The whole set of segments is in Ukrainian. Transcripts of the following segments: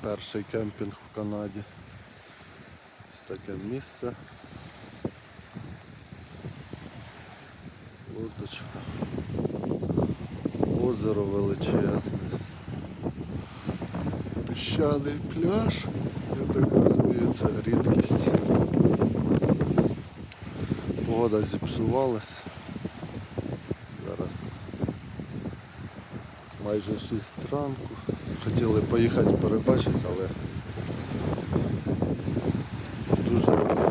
Перший кемпінг в Канаді. Ось таке місце. Лодочка. Озеро величезне. Піщаний пляж. Я так розумію, це рідкість. Погода зіпсувалась. Зараз майже 6 ранку. Хотіли поїхати перебачити, але дуже такий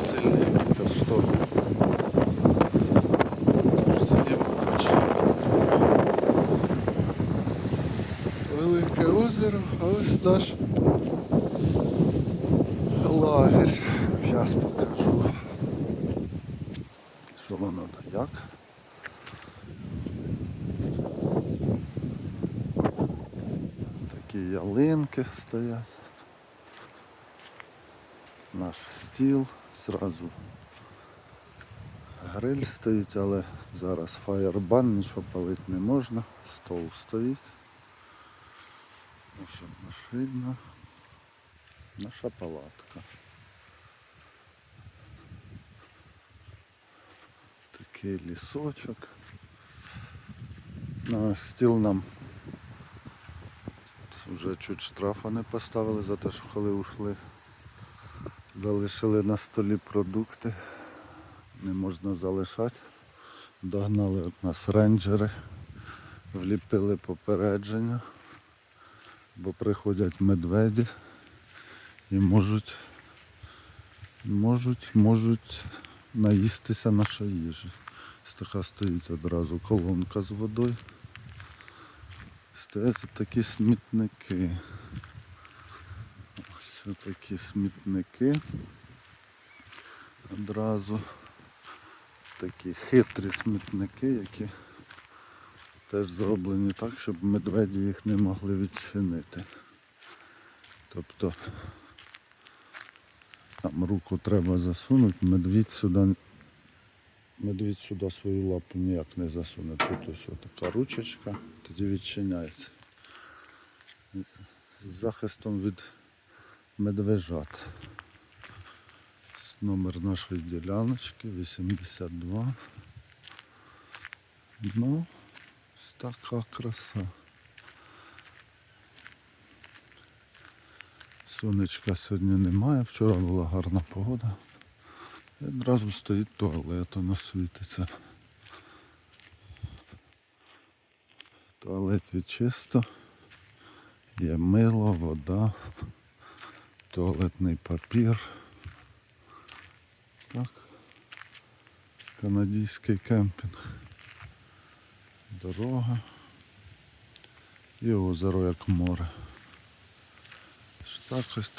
сильний вітер. Хоч. Велике озеро, а ось наш лагерь. Зараз покажу. Що воно да як. Такі ялинки стоять. Наш стіл, зразу гриль стоїть, але зараз фаєрбан, нічого палити не можна, стол стоїть. Наша машина, наша палатка. Такий лісочок. На стіл нам вже чуть штрафа не поставили за те, що коли ушли, залишили на столі продукти. Не можна залишати. Догнали нас рейнджери, вліпили попередження, бо приходять медведі і можуть, можуть, можуть наїстися нашої їжі. Така стоїть одразу колонка з водою. Тут такі смітники. Ось такі смітники. Одразу такі хитрі смітники, які теж зроблені так, щоб медведі їх не могли відчинити. Тобто там руку треба засунути, медвідь сюди, медвідь сюди свою лапу ніяк не засуне. Тут ось така ручечка, тоді відчиняється. З- захистом від медвежат. Номер нашої діляночки 82. Ну, така краса. Сонечка сьогодні немає, вчора була гарна погода. Одразу стоїть туалет, воно світиться. В туалеті чисто. Є мило, вода, туалетний папір. Так. Канадійський кемпінг. Дорога. І озеро як море. Ось Так ось